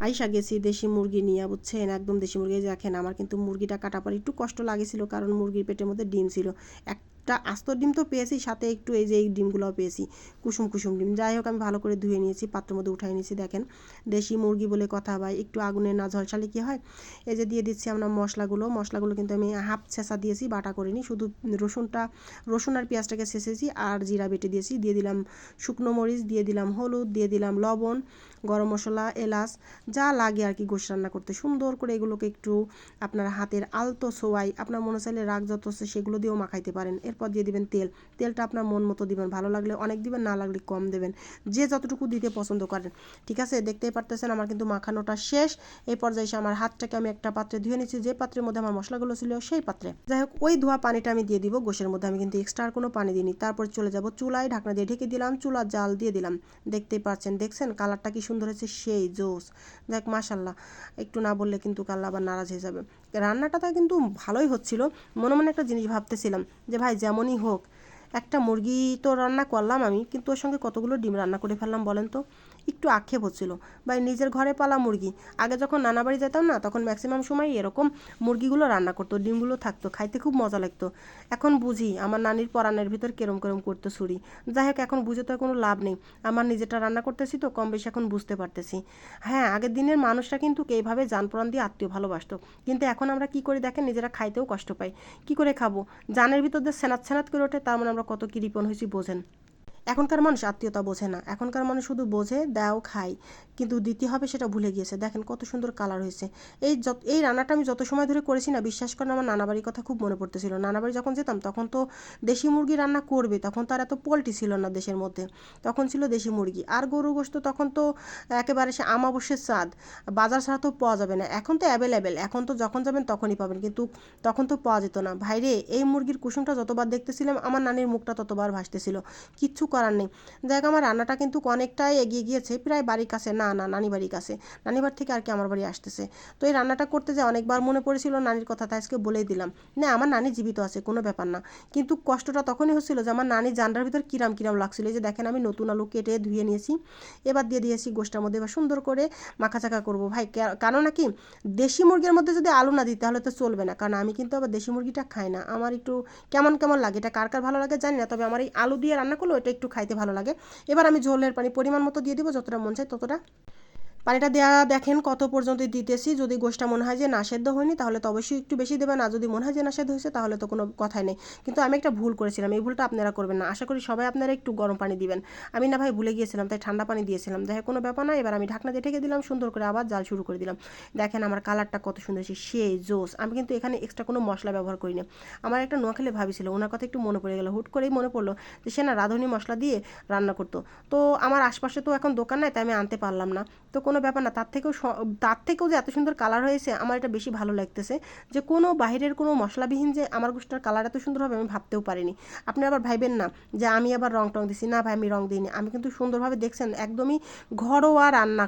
আইসা গেছি দেশি মুরগি নিয়ে, বুঝছেন? একদম দেশি মুরগি, দেখেন, আমার কিন্তু মুরগিটা কাটা পর একটু কষ্ট লাগেছিল, কারণ মুরগির পেটের মধ্যে ডিম ছিল। একটা আস্ত ডিম তো পেয়েছি, সাথে একটু এই যে এই ডিমগুলোও পেয়েছি। কুসুম কুসুম ডিম। যাই হোক, আমি ভালো করে ধুয়ে নিয়েছি, পাত্রের মধ্যে উঠাই নিয়েছি, দেখেন। দেশি মুরগি বলে কথা ভাই, একটু আগুনে না ঝলসালে কী হয়? এই যে দিয়ে দিচ্ছি আমরা মশলাগুলো। মশলাগুলো কিন্তু আমি হাফ ছেঁচা দিয়েছি, বাটা করিনি, শুধু রসুনটা, রসুন আর পেঁয়াজটাকে ছেঁচেছি আর জিরা বেটে দিয়েছি। দিয়ে দিলাম শুকনো মরিচ, দিয়ে দিলাম হলুদ, দিয়ে দিলাম লবণ, গরম মশলা, এলাচ, যা লাগে আর কি গোশ রান্না করতে। সুন্দর করে এগুলোকে একটু আপনার হাতের আলতো সোয়াই আপনার মনে চাইলে রাগ যত সেগুলো দিয়েও মাখাইতে পারেন। এরপর দিয়ে দিবেন তেল। তেলটা আপনার মন মতো দিবেন, ভালো লাগলে অনেক দিবেন, না লাগলে কম দেবেন। যে যতটুকু দিতে পছন্দ করেন, ঠিক আছে? দেখতেই পারতেছেন আমার কিন্তু মাখানোটা শেষ। এই পর্যায়ে আমার হাতটাকে আমি একটা পাত্রে ধুয়ে নিচ্ছি, যে পাত্রের মধ্যে আমার মশলাগুলো ছিল সেই পাত্রে। যাই হোক, ওই ধোয়া পানিটা আমি দিয়ে দিব গোশের মধ্যে। আমি কিন্তু এক্সট্রা কোনো পানি দিইনি। তারপর চলে যাব চুলায়, ঢাকনা দিয়ে ঢেকে দিলাম চুলা জাল দিয়ে দিলাম। দেখতেই পাচ্ছেন দেখছেন? কালারটা কি সুন্দর হয়েছে, সেই জোস। দেখ মাশাল্লাহ। একটু না বললে কিন্তু কাল্লা আবার নারাজ হয়ে যাবে। রান্নাটা তো কিন্তু ভালোই হচ্ছিল। মনে মনে একটা জিনিস ভাবতেছিলাম যে ভাই যেমনই হোক একটা মুরগি তো রান্না করলাম আমি, কিন্তু ওর সঙ্গে কতগুলো ডিম রান্না করে ফেললাম বলেন তো? একটু আক্ষেপ হচ্ছিল। ভাই, নিজের ঘরে পালা মুরগি। আগে যখন নানা বাড়ি যেতাম না, তখন ম্যাক্সিমাম সময় এরকম মুরগিগুলো রান্না করতো, ডিমগুলো থাকতো, খাইতে খুব মজা লাগতো। এখন বুঝি আমার নানির পরানের ভিতর কেরম কেরম করতো ছুরি। যাই হোক, এখন বুঝে তো কোনো লাভ নেই। আমার নিজেটা রান্না করতেছি তো, কম বেশি এখন বুঝতে পারতেছি। হ্যাঁ আগের দিনের মানুষরা কিন্তু এইভাবে যান প্রাণ দিয়ে আত্মীয় ভালোবাসত। কিন্তু এখন আমরা কি করে দেখেন, নিজেরা খাইতেও কষ্ট পাই। কি করে খাব? জানের ভিতর দিয়ে সেনাত সেনাত করে ওঠে, তার মানে আমরা কত কৃপণ হয়েছি বোঝেন। এখনকার মানুষ আত্মীয়তা বোঝে না। এখনকার মানুষ শুধু বোঝে, দেও খায় কিন্তু দিতে হবে সেটা ভুলে গিয়েছে। দেখেন কত সুন্দর কালার হয়েছে। এই যত এই রান্নাটা আমি যত সময় ধরে করেছি না, বিশ্বাস করেন আমার নানাবাড়ির কথা খুব মনে পড়তেছিল। নানাবাড়ি যখন যেতাম, তখন তো দেশি মুরগি রান্না করবে, তখন তো আর এত পোলট্রি ছিল না দেশের মধ্যে। তখন ছিল দেশি মুরগি। আর গরু গোস্ত তখন তো একেবারে সে আমাবস্যের স্বাদ। বাজার ছাড়া তো পাওয়া যাবে না। এখন তো অ্যাভেলেবেল এখন তো যখন যাবেন তখনই পাবেন। কিন্তু তখন তো পাওয়া যেত না। ভাইরে, এই মুরগির কুসুমটা যতবার দেখতেছিলাম, আমার নানির মুখটা ততবার ভাসতেছিল। কিচ্ছু করার নেই। দেখ, আমার রান্নাটা কিন্তু অনেকটাই এগিয়ে গিয়েছে। প্রায় বাড়ির কাছে। না না, নানি বাড়ির কাছে। নানি বাড়ি থেকে আর কি আমার বাড়ি আসতেছে। তো এই রান্নাটা করতে যে অনেকবার মনে পড়েছিল নানির কথা, তাই আজকে বলেই দিলাম। না, আমার নানি জীবিত আছে, কোনো ব্যাপার না। কিন্তু কষ্টটা তখনই হচ্ছিল যে আমার নানি জানটার ভিতর কিরাম কিরাম লাগছিল। এই যে দেখেন, আমি নতুন আলু কেটে ধুয়ে নিয়েছি। এবার দিয়ে দিয়েছি গোষ্ঠটার মধ্যে। এবার সুন্দর করে মাখা মাখাচাকা করব। ভাই কারণ নাকি? দেশি মুরগির মধ্যে যদি আলু না দিই, তাহলে তো চলবে না। কারণ আমি কিন্তু আবার দেশি মুরগিটা খাই না। আমার একটু কেমন কেমন লাগে? এটা কার কার ভালো লাগে জানি না। তবে আমার এই আলু দিয়ে রান্না করলে এটা একটু খাইতে ভালো লাগে। এবার আমি ঝোলের পানি পরিমাণ মতো দিয়ে দিব, যতটা মন চায় ততটা পানিটা দেওয়া দেখেন কত পর্যন্ত দিতেছি। যদি গোষ্ঠটা মনে হয় যে না সেদ্ধ হয়নি, তাহলে তো অবশ্যই একটু বেশি দেবেন। আর যদি মনে হয় যে না সেদ্ধ হয়েছে, তাহলে তো কোনো কথাই নেই। কিন্তু আমি একটা ভুল করেছিলাম, এই ভুলটা আপনারা করবেন না। আশা করি সবাই আপনারা একটু গরম পানি দিবেন। আমি না ভাই ভুলে গিয়েছিলাম, তাই ঠান্ডা পানি দিয়েছিলাম। দেখে কোনো ব্যাপার না, এবার আমি ঢাকনা দিয়ে ঢেকে দিলাম, সুন্দর করে আবার জাল শুরু করে দিলাম। দেখেন আমার কালারটা কত সুন্দর হয়েছে, সেই জোস। আমি কিন্তু এখানে এক্সট্রা কোনো মশলা ব্যবহার করিনি। আমার একটা নোয়াখালী ভাবি ছিল, ওনার কথা একটু মনে পড়ে গেল। হুট করেই মনে পড়ল যে সে না রাঁধুনি মশলা দিয়ে রান্না করতো। তো আমার আশপাশে তো এখন দোকান নাই, তাই আমি আনতে পারলাম না। তো কোনো ব্যাপার না। তার থেকেও তার থেকেও যে এত সুন্দর কালার হয়েছে, আমার এটা বেশি ভালো লাগতেছে। যে কোনো বাইরের কোনো মশলাবিহীন যে আমার গোষ্ঠটার কালার এত সুন্দর হবে, আমি ভাবতেও পারিনি। আপনি আবার ভাইবেন না যে আমি আবার রং টং দিছি। না ভাই, আমি রং দিইনি। আমি কিন্তু সুন্দরভাবে দেখছেন, একদমই ঘরোয়া রান্না